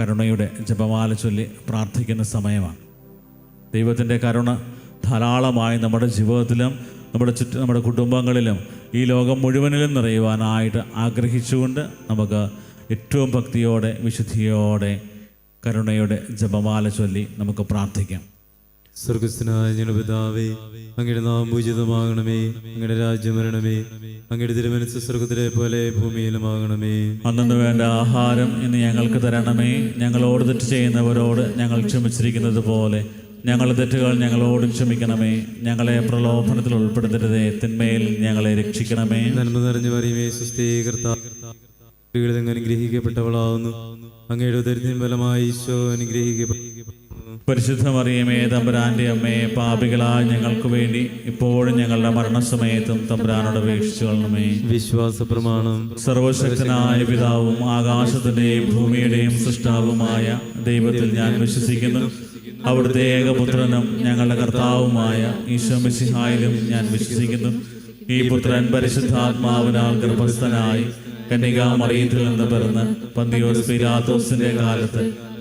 കരുണയുടെ ജപമാല ചൊല്ലി പ്രാർത്ഥിക്കുന്ന സമയമാണ്. ദൈവത്തിന്റെ കരുണ ധാരാളമായി നമ്മുടെ ജീവിതത്തിലും നമ്മുടെ ചുറ്റും നമ്മുടെ കുടുംബങ്ങളിലും ഈ ലോകം മുഴുവനിലും നിറയുവാനായിട്ട് ആഗ്രഹിച്ചുകൊണ്ട് നമുക്ക് ഏറ്റവും ഭക്തിയോടെ വിശുദ്ധിയോടെ കരുണയുടെ ജപമാല ചൊല്ലി നമുക്ക് പ്രാർത്ഥിക്കാം. സ്വർഗസ്ഥനായ ഞങ്ങളുടെ പിതാവേ അങ്ങയുടെ നാം പൂജിതമാകണമേ അങ്ങയുടെ രാജ്യം വരണമേ അങ്ങയുടെ തിരുമനസ് സ്വർഗത്തിലെ പോലെ ഭൂമിയിലുമാകണമേ. അന്നു വേണ്ട ആഹാരം ഇന്ന് ഞങ്ങൾക്ക് തരണമേ. ഞങ്ങളോട് തെറ്റ് ചെയ്യുന്നവരോട് ഞങ്ങൾ ക്ഷമിച്ചിരിക്കുന്നത് പോലെ ഞങ്ങളുടെ തെറ്റുകൾ ഞങ്ങളോടും ക്ഷമിക്കണമേ. ഞങ്ങളെ പ്രലോഭനത്തിൽ ഉൾപ്പെടുത്തരുതേ. തിന്മയിൽ ഞങ്ങളെ രക്ഷിക്കണമേ. നന്മ നിറഞ്ഞു പറയുമേ സുസ്ഥീകർത്ത അനുഗ്രഹിക്കപ്പെട്ടവളാവുന്നു. അങ്ങയുടെ ദരിദ്രം ഫലമായി ഈശോ അനുഗ്രഹിക്കപ്പെട്ടു. പരിശുദ്ധ മറിയമേ തമ്പുരാന്റെ അമ്മയെ പാപികളായ ഞങ്ങൾക്ക് വേണ്ടി ഇപ്പോഴും ഞങ്ങളുടെ മരണസമയത്തും തമ്പുരാനോട് അപേക്ഷിച്ചു കൊള്ളണമേ. വിശ്വാസ പ്രമാണം സർവശക്തനായ പിതാവും ആകാശത്തിന്റെയും ഭൂമിയുടെയും സൃഷ്ടാവുമായ ദൈവത്തിൽ ഞാൻ വിശ്വസിക്കുന്നു. അവിടുത്തെ ഏകപുത്രനും ഞങ്ങളുടെ കർത്താവുമായ ഈശ്വമിസിഹായിലും ഞാൻ വിശ്വസിക്കുന്നു. ഈ പുത്രൻ പരിശുദ്ധാത്മാവിനാൽ ഗർഭസ്ഥനായി കന്യകാമറിയത്തിൽ നിന്ന് പിറന്ന് പന്തിയോസ് പിലാത്തോസിന്റെ കാലത്ത്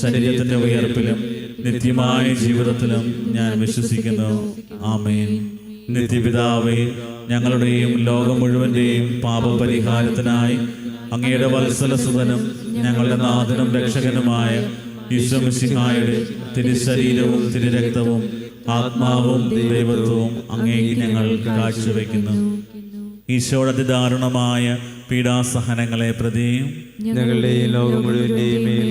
ശരീരത്തിന്റെ ഉയർപ്പിലും നിത്യമായ ജീവിതത്തിലും ഞാൻ വിശ്വസിക്കുന്നു. ആമേൻ. നിത്യപിതാവേ ഞങ്ങളുടെയും ലോകം മുഴുവന്റെയും പാപപരിഹാരത്തിനായി അങ്ങയുടെ വത്സലസുതനും ഞങ്ങളുടെ നാഥനും രക്ഷകനുമായ ഈശ്വമിസിഹായുടെ തിരുശരീരവും തിരുരക്തവും ആത്മാവും ദൈവത്വവും അങ്ങേക്ക് ഞങ്ങൾ കാഴ്ചവെക്കുന്നു. ഈശോയുടെ അതിദാരുണമായ പീഡാസഹനങ്ങളെ പ്രതിയും ഞങ്ങളുടെയും ലോകം മുഴുവന്റെയും മേൽ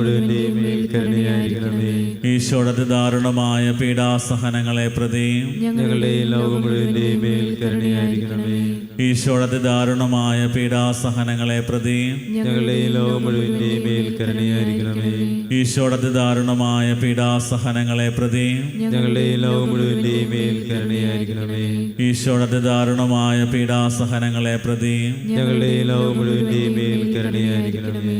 മുഴുവന്റെയും ദാരുണമായ കരുണയായിരിക്കണമേ ഈശോയുടെ അതിദാരുണമായ പീഡാസഹനങ്ങളെ പ്രതി ഞങ്ങളുടെ ലോകം മുഴുവന്റെയും മേൽ കരുണയായിരിക്കണമേ ഈശോയുടെ അതിദാരുണമായ പീഡാസഹനങ്ങളെ പ്രതി ഞങ്ങളുടെ ലോകം മുഴുവന്റെയും മേൽ കരുണയായിരിക്കണമേ ഈശോയുടെ അതിദാരുണമായ പീഡാസഹനങ്ങളെ പ്രതി ഞങ്ങളുടെ ലോകം മുഴുവന്റെയും മേൽ കരുണയായിരിക്കണമേ ഈശോയുടെ അതിദാരുണമായ പീഡാസഹനങ്ങളെ പ്രതി ഞങ്ങളുടെ ലോകം മുഴുവന്റെയും മേൽ കരുണയായിരിക്കണമേ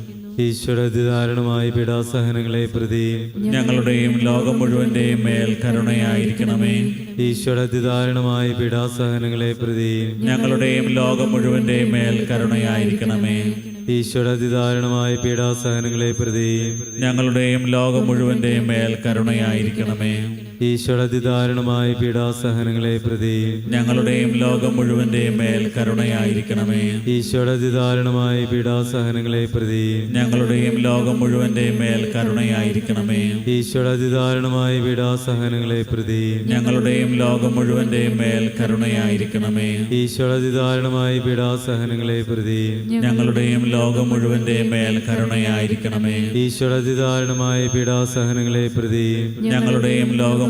ഈശ്വര പിടാസഹനങ്ങളെ പീഡാസഹനങ്ങളെ പ്രതി ഞങ്ങളുടെയും ലോകം മുഴുവന്റെയും മേൽ കരുണയായിരിക്കണമേ. ഈശ്വരധിദാരണമായി പിടാസഹനങ്ങളെ പീഡാസഹനങ്ങളെ പ്രതി ഞങ്ങളുടെയും ലോകം മുഴുവന്റെയും മേൽ കരുണയായിരിക്കണമേ. ഈശ്വരധിദാരണമായി അതിദാരുണമായ പീഡാസഹനങ്ങളെ പ്രതി ഞങ്ങളുടെയും ലോകം മുഴുവന്റെയും മേൽ കരുണയായിരിക്കണമേ. ഈശ്വര അതിദാരുണമായ പീഡാസഹനങ്ങളെ പ്രതി ഞങ്ങളുടെയും ലോകം മുഴുവന്റെയും മേൽ കരുണയായിരിക്കണമേ. ഈശ്വരതിദാരുണമായ പീഡാസഹനങ്ങളെ പ്രതി ഞങ്ങളുടെയും ലോകം മുഴുവന്റെയും മേൽ കരുണയായിരിക്കണമേ. ഈശ്വരതിദാരുണമായ പീഡാസഹനങ്ങളെ പ്രതി ഞങ്ങളുടെയും ലോകം മുഴുവന്റെയും മേൽ കരുണയായിരിക്കണമേ. ഈശ്വരതിദാരുണമായ പീഡാസഹനങ്ങളെ പ്രതി ഞങ്ങളുടെയും ലോകം മുഴുവന്റെയും മേൽ കരുണയായിരിക്കണമേ. ഈശ്വരതിദാരുണമായ പീഡാസഹനങ്ങളെ പ്രതി ഞങ്ങളുടെയും ലോകം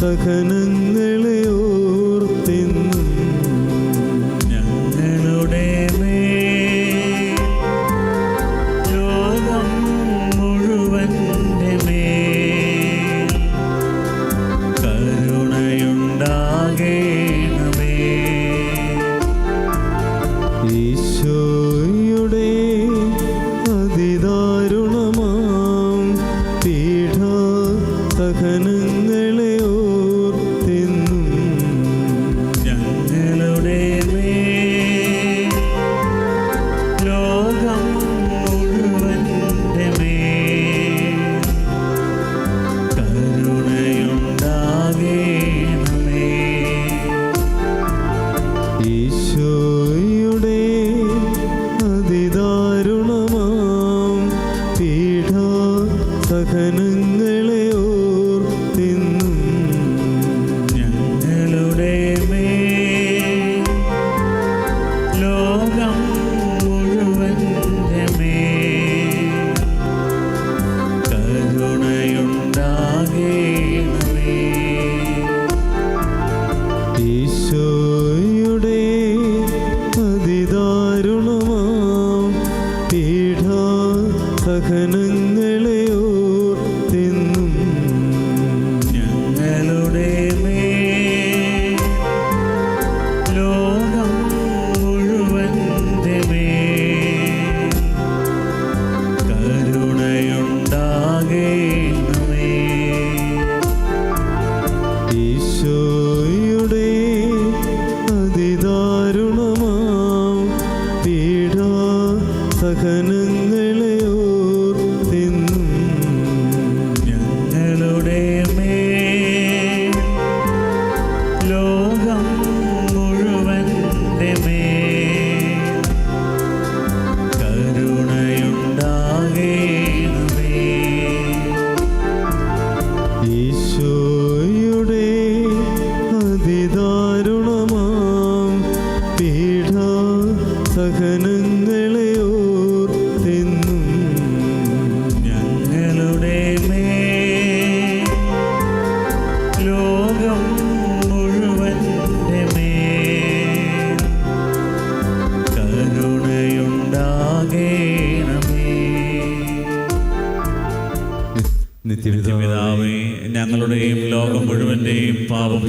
സഹനങ്ങളെ സഹനങ്ങളെ ഓർത്തെന്നും ഞങ്ങളുടെ ലോകം മുഴുവന്റെ കരുണയുണ്ടാകേണമേ. ഈശോയുടെ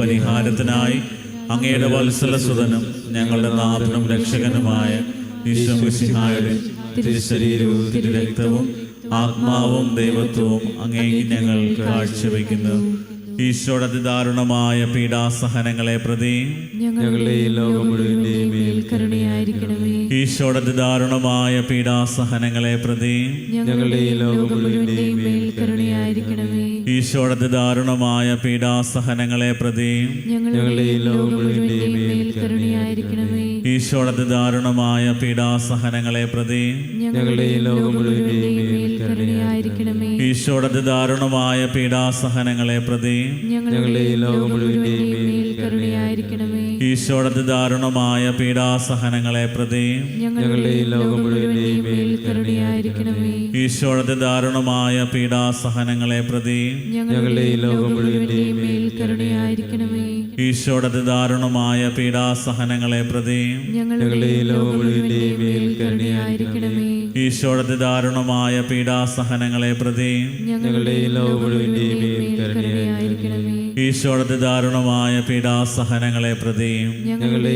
പാപപരിഹാരത്തിനായി അങ്ങയുടെ വത്സലസുതനും ഞങ്ങളുടെ നാഥനും രക്ഷകനുമായ ഈശ്വമിസിഹായുടെ തിരുശരീരവും തിരുരക്തവും ആത്മാവും ദൈവത്വവും അങ്ങേക്ക് ഞങ്ങൾ കാഴ്ചവെക്കുന്നു. ഈശോയുടെ അതിദാരുണമായ പീഡാസഹനങ്ങളെ പ്രതി ഞങ്ങളുടെ ഈ ലോകം മുഴുവന്റെയും കരുണയായിരിക്കണമേ. ഈശോയുടെ അതിദാരുണമായ പീഡാസഹനങ്ങളെ പ്രതി ഞങ്ങളുടെ ഈ ലോകം മുഴുവന്റെയും മേൽ ദാരുണമായ പീഡാസഹനങ്ങളെ പ്രതി. ഈശോടത്തെ അതിദാരുണമായ പീഡാസഹനങ്ങളെ പ്രതി. ഈശോടത്തെ അതിദാരുണമായ പീഡാസഹനങ്ങളെ പ്രതി. ഈശോടത്തെ അതിദാരുണമായ പീഡാസഹനങ്ങളെ പ്രതി. ഞങ്ങളുടെ ഈ ലോകം മുഴുവൻ കരുണയായിരിക്കണമേ. ഈശോയുടെ ദാരുണമായ പീഡാസഹനങ്ങളെ പ്രതി ഞങ്ങളുടെ ഈശോയുടെ അതിദാരുണമായ പീഡാസഹനങ്ങളെ പ്രതി ഞങ്ങളുടെ ഈശോയുടെ അതിദാരുണമായ പീഡാസഹനങ്ങളെ പ്രതി ഞങ്ങളുടെ ഈശോയുടെ അതിദാരുണമായ പീഡാസഹനങ്ങളെ പ്രതി ഞങ്ങളുടെ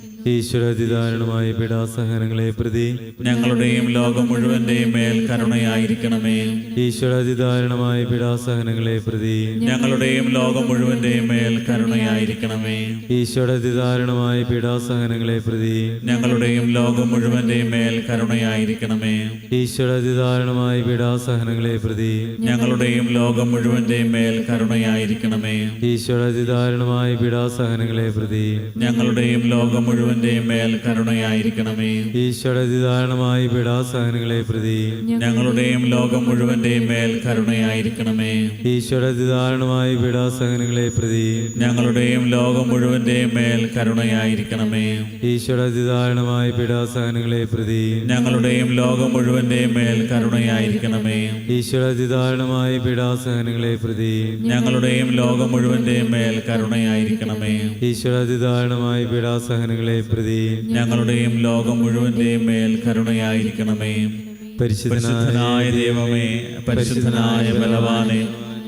ഈശ്വരാതിദാരുണമായ പീഡാസഹനങ്ങളെ പ്രതി ഞങ്ങളുടെയും ലോകം മുഴുവന്റെയും മേൽ കരുണയായിരിക്കണമേ. ഈശ്വരാതിദാരുണമായ പീഡാസഹനങ്ങളെ പ്രതി ഞങ്ങളുടെയും ലോകം മുഴുവന്റെയും മേൽ കരുണയായിരിക്കണമേ. ഈശ്വരാതിദാരുണമായ പീഡാസഹനങ്ങളെ പ്രതി ഞങ്ങളുടെയും ലോകം മുഴുവന്റെയും മേൽ കരുണയായിരിക്കണമേ. ഈശ്വരാതിദാരുണമായ പീഡാസഹനങ്ങളെ പ്രതി ഞങ്ങളുടെയും ലോകം മുഴുവന്റെയും മേൽ കരുണയായിരിക്കണമേ. ഈശ്വരാതിദാരുണമായ പീഡാസഹനങ്ങളെ പ്രതി ഞങ്ങളുടെയും ലോകം മുഴുവൻ മുഴുവന്റെയും മേൽ കരുണയായിരിക്കണമേ. ഈശോയുടെ പിടാസഹനങ്ങളെ പ്രതി ഞങ്ങളുടെയും ലോകം മുഴുവന്റെയും മേൽ കരുണയായിരിക്കണമേ. ഈശോയുടെ പിടാസഹനങ്ങളെ പ്രതി ഞങ്ങളുടെയും ലോകം മുഴുവന്റെയും മേൽ കരുണയായിരിക്കണമേ. ഈശോയുടെ പിടാസഹനങ്ങളെ പ്രതി ഞങ്ങളുടെയും ലോകം മുഴുവന്റെയും മേൽ കരുണയായിരിക്കണമേ. ഈശോയുടെ പിടാസഹനങ്ങളെ പ്രതി ഞങ്ങളുടെയും ലോകം മുഴുവന്റെയും മേൽ കരുണയായിരിക്കണമേ. ഈശോയുടെ അതിദാരുണമായ പീഡാസഹനങ്ങളെ പ്രതി ഞങ്ങളുടെയും ലോകം മുഴുവന്റെയും മേൽ കരുണയായിരിക്കണമേ. പരിശുദ്ധനായ ദൈവമേ പരിശുദ്ധനായ ബലവാനെ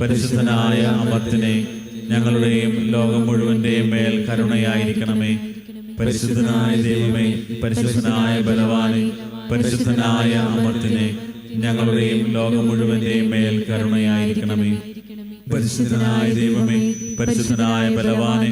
പരിശുദ്ധനായ അമർത്തിനെ ഞങ്ങളുടെയും ലോകം മുഴുവന്റെയും മേൽ കരുണയായിരിക്കണമേ. പരിശുദ്ധനായ ദൈവമേ പരിശുദ്ധനായ ബലവാനെ പരിശുദ്ധനായ അമർത്തിനെ ഞങ്ങളുടെയും ലോകം മുഴുവന്റെയും മേൽ കരുണയായിരിക്കണമേ. പരിശുദ്ധനായ ദൈവമേ പരിശുദ്ധനായ ബലവാനെ